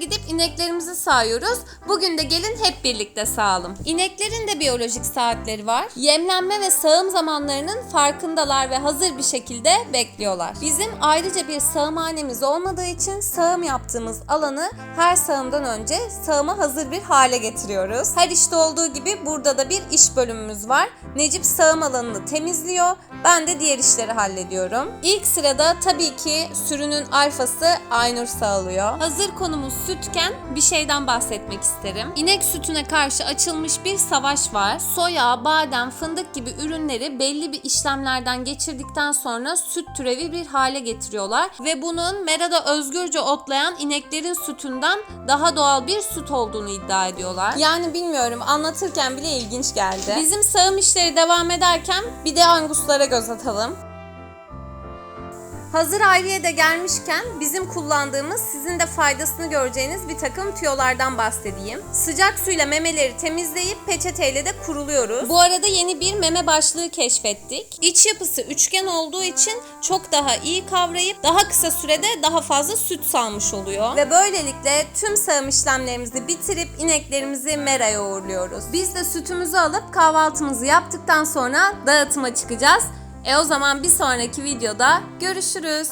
gidip ineklerimizi sağıyoruz. Bugün de gelin hep birlikte sağalım. İneklerin de biyolojik saatleri var. Yemlenme ve sağım zamanlarının farkındalar ve hazır bir şekilde bekliyorlar. Bizim ayrıca bir sağımhanemiz olmadığı için sağım yaptığımız alanı her sağımdan önce sağıma hazır bir hale getiriyoruz. Her işte olduğu gibi burada da bir iş bölümümüz var. Necip sağım alanını temizliyor. Ben de diğer işleri hallediyorum. İlk sırada tabii ki sürünün alfası Aynur sağlıyor. Hazır konumuz sütken bir şeyden bahsetmek isterim. İnek sütüne karşı açılmış bir savaş var. Soya, badem, fındık gibi ürünleri belli bir işlemlerden geçirdikten sonra süt türevi bir hale getiriyorlar ve bunun merada özgürce otlayan ineklerin sütünden daha doğal bir süt olduğunu iddia ediyorlar. Yani bilmiyorum anlatırken bile ilginç geldi. Bizim sağım işleri devam ederken bir de anguslara göz atalım. Hazır ayrıya da gelmişken bizim kullandığımız sizin de faydasını göreceğiniz bir takım tüyolardan bahsedeyim. Sıcak suyla memeleri temizleyip peçeteyle de kuruluyoruz. Bu arada yeni bir meme başlığı keşfettik. İç yapısı üçgen olduğu için çok daha iyi kavrayıp daha kısa sürede daha fazla süt salmış oluyor. Ve böylelikle tüm sağım işlemlerimizi bitirip ineklerimizi meraya uğurluyoruz. Biz de sütümüzü alıp kahvaltımızı yaptıktan sonra dağıtıma çıkacağız. E o zaman bir sonraki videoda görüşürüz.